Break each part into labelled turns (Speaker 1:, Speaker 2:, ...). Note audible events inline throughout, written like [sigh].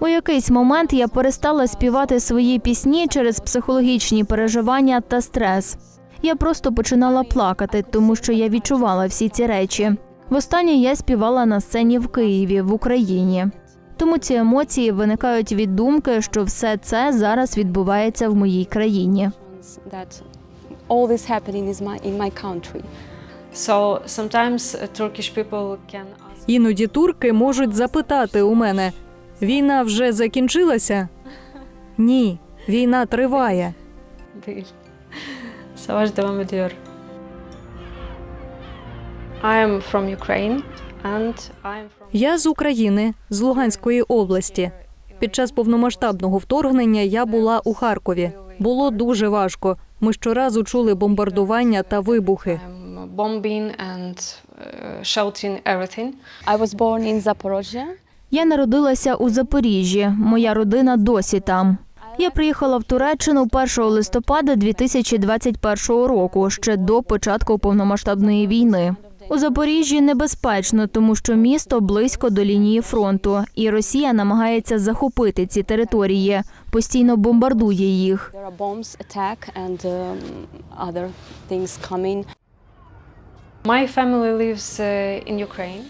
Speaker 1: У якийсь момент я перестала співати свої пісні через психологічні переживання та стрес. Я просто починала плакати, тому що я відчувала всі ці речі. Востаннє я співала на сцені в Києві, в Україні. Тому ці емоції виникають від думки, що все це зараз відбувається в моїй країні.
Speaker 2: So sometimes uh, Turkish people can ask,
Speaker 3: Іноді турки можуть запитати у мене: війна вже закінчилася? [laughs] Ні, війна
Speaker 2: değil. Savaş devam ediyor. I am from Ukraine and I am from
Speaker 3: Я з України, з Луганської області. Під час повномасштабного вторгнення я була у Харкові. Було дуже важко. Ми щоразу чули бомбардування та вибухи.
Speaker 2: Bombing and uh, shouting everything.
Speaker 4: I was born in Zaporozhye.
Speaker 1: Я народилася у Запоріжжі. Моя родина досі там. Я приїхала в Туреччину 1 листопада 2021 року, ще до початку повномасштабної війни. У Запоріжжі небезпечно, тому що місто близько до лінії фронту, і Росія намагається захопити ці території, постійно бомбардує їх.
Speaker 2: My family lives uh, in Ukraine.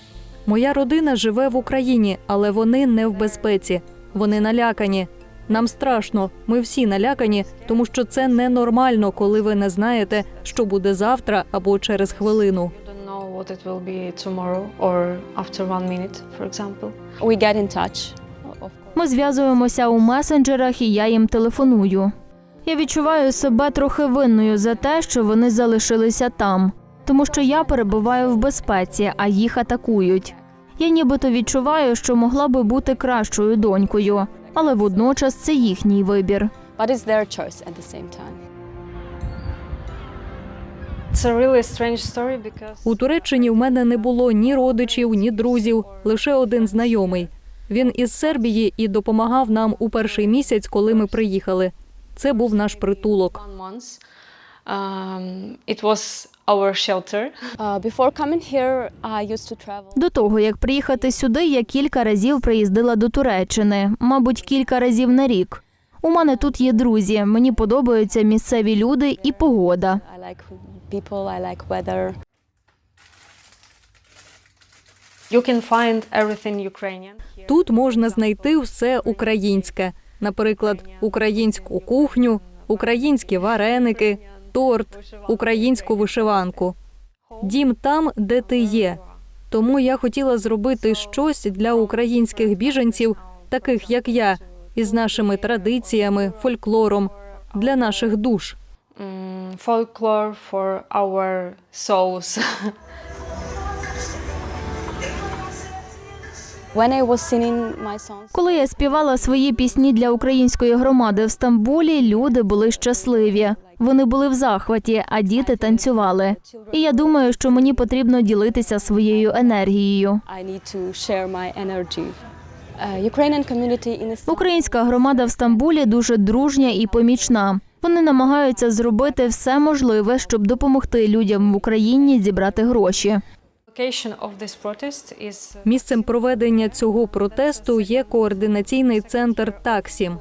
Speaker 3: Моя родина живе в Україні, але вони не в безпеці. Вони налякані. Нам страшно. Ми всі налякані, тому що це ненормально, коли ви не знаєте, що буде завтра або через хвилину.
Speaker 2: What it will be tomorrow or after one minute, for example.
Speaker 4: We get in touch.
Speaker 1: Ми зв'язуємося у месенджерах, і я їм телефоную. Я відчуваю себе трохи винною за те, що вони залишилися там, тому що я перебуваю в безпеці, а їх атакують. Я нібито відчуваю, що могла би бути кращою донькою, але водночас це їхній вибір.
Speaker 3: У Туреччині в мене не було ні родичів, ні друзів, лише один знайомий. Він із Сербії і допомагав нам у перший місяць, коли ми приїхали. Це був наш притулок.
Speaker 2: it was our shelter.
Speaker 4: Uh, before coming here, I used to travel.
Speaker 1: До того як приїхати сюди, я кілька разів приїздила до Туреччини, мабуть, кілька разів на рік. У мене тут є друзі. Мені подобаються місцеві люди і погода.
Speaker 4: I like people, I like weather.
Speaker 2: You can find everything Ukrainian.
Speaker 3: Тут можна знайти все українське, наприклад, українську кухню, українські вареники, торт, українську вишиванку. Дім там, де ти є. Тому я хотіла зробити щось для українських біженців, таких як я, із нашими традиціями, фольклором, для наших душ.
Speaker 2: Folklore for our souls.
Speaker 1: Коли я співала свої пісні для української громади в Стамбулі, люди були щасливі. Вони були в захваті, а діти танцювали. І я думаю, що мені потрібно ділитися своєю енергією.
Speaker 4: Uh.
Speaker 1: Українська громада в Стамбулі дуже дружня і помічна. Вони намагаються зробити все можливе, щоб допомогти людям в Україні зібрати гроші.
Speaker 2: Protest
Speaker 3: Місцем проведення цього протесту є координаційний центр Таксім.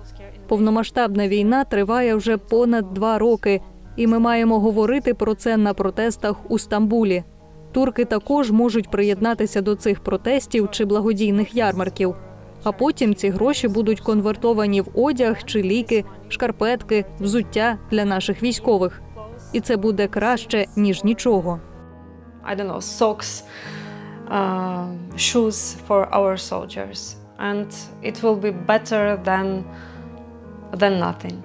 Speaker 3: Повномасштабна війна триває вже понад два роки, і ми маємо говорити про це на протестах у Стамбулі. Турки також можуть приєднатися до цих протестів чи благодійних ярмарків. А потім ці гроші будуть конвертовані в одяг чи ліки, шкарпетки, взуття для наших військових. І це буде краще ніж нічого.
Speaker 2: I don't know socks, uh, shoes for our soldiers, and it will be better than than nothing.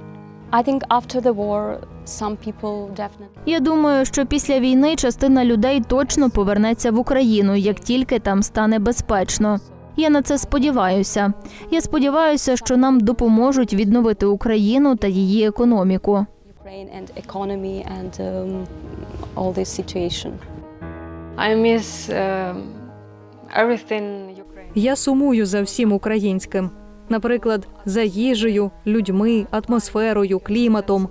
Speaker 4: I think after the war, some people definitely.
Speaker 1: Я думаю, що після війни частина людей точно повернеться в Україну, як тільки там стане безпечно. Я на це сподіваюся. Я сподіваюся, що нам допоможуть відновити Україну та її економіку.
Speaker 4: Ukraine and economy and um, all this situation.
Speaker 2: I miss um, everything Ukraine.
Speaker 3: Я сумую за всім українським, наприклад, за їжею, людьми, атмосферою, кліматом.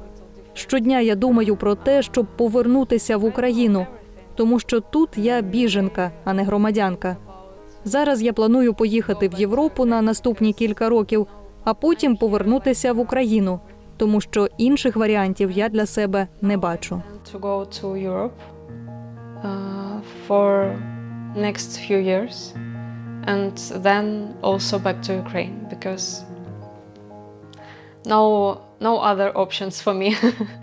Speaker 3: Щодня я думаю про те, щоб повернутися в Україну, тому що тут я біженка, а не громадянка. Зараз я планую поїхати в Європу на наступні кілька років, а потім повернутися в Україну, тому що інших варіантів я для себе не бачу.
Speaker 2: uh, next few years and then also back to Ukraine because no no other options for me. [laughs]